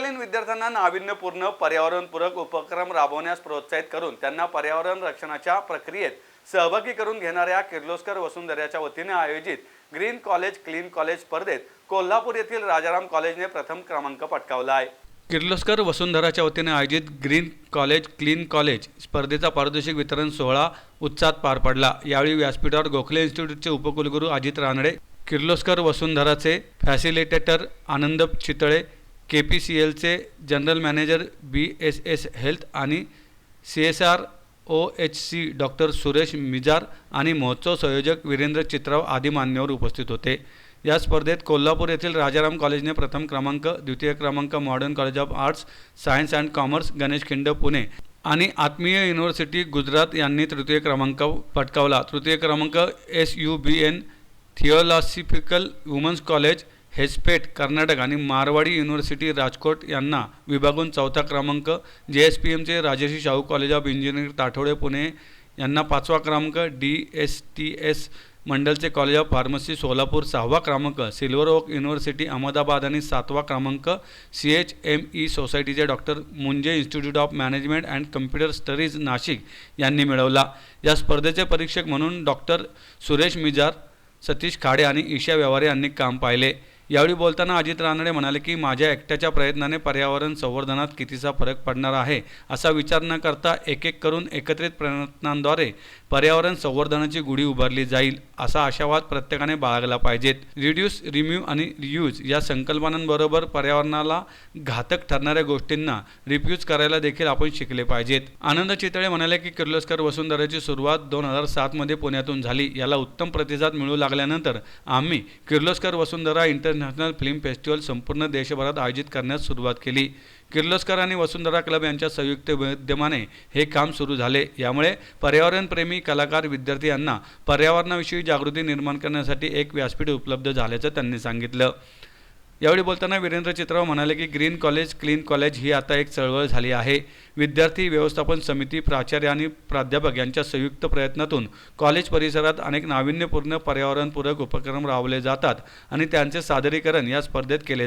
महाविद्यालयीन विद्यार्थ्यांना नाविन्यपूर्ण पर्यावरणपूरक उपक्रम राबवण्यास प्रोत्साहित करून त्यांना पर्यावरण रक्षणाच्या प्रक्रियेत सहभागी करून घेणाऱ्या किर्लोस्कर वसुंधऱ्याच्या वतीने आयोजित ग्रीन कॉलेज क्लीन कॉलेज स्पर्धेत कोल्हापूर येथील राजाराम कॉलेजने प्रथम क्रमांक पटकावला आहे. किर्लोस्कर वसुंधराच्या वतीने आयोजित ग्रीन कॉलेज क्लीन कॉलेज स्पर्धेचा पारितोषिक वितरण सोहळा उत्साहात पार पडला. यावेळी व्यासपीठावर गोखले इन्स्टिट्यूटचे उपकुलगुरू Ajit Ranade Kirloskar वसुंधराचे facilitator Anand Chitale K P C एलचे general manager B S S health आणि C S R O H C doctor Suresh Mijar आणि महोत्सव संयोजक वीरेंद्र चित्राव आदी मान्यवर उपस्थित होते. या स्पर्धेत कोल्हापूर येथील राजाराम कॉलेजने प्रथम क्रमांक द्वितीय क्रमांक modern college of arts science and commerce Ganesh Khind Pune आणि आत्मीय युनिव्हर्सिटी गुजरात यांनी तृतीय क्रमांक पटकावला. तृतीय क्रमांक S U B N theosophical women's college Hospet Karnataka आणि मारवाडी युनिव्हर्सिटी राजकोट यांना विभागून चौथा क्रमांक J S P एमचे Rajarshi Shahu college of engineering Tathawade Pune यांना पाचवा क्रमांक डी एस टी एस मंडलचे कॉलेज ऑफ फार्मसी सोलापूर सहावा क्रमांक सिल्वर ओक युनिव्हर्सिटी अहमदाबाद आणि सातवा क्रमांक सी एच एम ई सोसायटीचे doctor Munje institute of management and computer studies Nashik यांनी मिळवला. या स्पर्धेचे परीक्षक म्हणून डॉक्टर सुरेश मिजार सतीश खाडे आणि ईशा व्यवहारे यांनी काम पाहिले. यावेळी बोलताना अजित रानडे म्हणाले की माझ्या एकट्याच्या प्रयत्नाने पर्यावरण संवर्धनात कितीचा फरक पडणार आहे असा विचार न करता एक एक करून एकत्रित प्रयत्नांद्वारे पर्यावरण संवर्धनाची गुढी उभारली जाईल असा आशावाद प्रत्येकाने बाळगला पाहिजेत. रिड्यूस रिम्यू आणि रियूज या संकल्पनांबरोबर पर्यावरणाला घातक ठरणाऱ्या गोष्टींना रिफ्यूज करायला देखील आपण शिकले पाहिजेत. आनंद चितळे म्हणाले की किर्लोस्कर वसुंधराची सुरुवात दोन हजार सातमध्ये पुण्यातून झाली. याला उत्तम प्रतिसाद मिळू लागल्यानंतर आम्ही Kirloskar Vasundhara international film festival संपूर्ण देशभरात आयोजित करण्यास सुरुवात केली. किर्लोस्कर आणि वसुंधरा क्लब यांच्या संयुक्त विद्यमाने हे काम सुरू झाले. यामुळे पर्यावरणप्रेमी कलाकार विद्यार्थी यांना पर्यावरणाविषयी जागृती निर्माण करण्यासाठी एक व्यासपीठ उपलब्ध झाल्याचं त्यांनी सांगितलं. यावेळी बोलताना वीरेंद्र चित्राव म्हणाले की ग्रीन कॉलेज क्लीन कॉलेज ही आता एक चळवळ झाली आहे. विद्यार्थी व्यवस्थापन समिती प्राचार्य आणि प्राध्यापक यांच्या संयुक्त प्रयत्नातून कॉलेज परिसरात अनेक नाविन्यपूर्ण पर्यावरणपूरक उपक्रम राबवले जातात आणि त्यांचे सादरीकरण या स्पर्धेत केले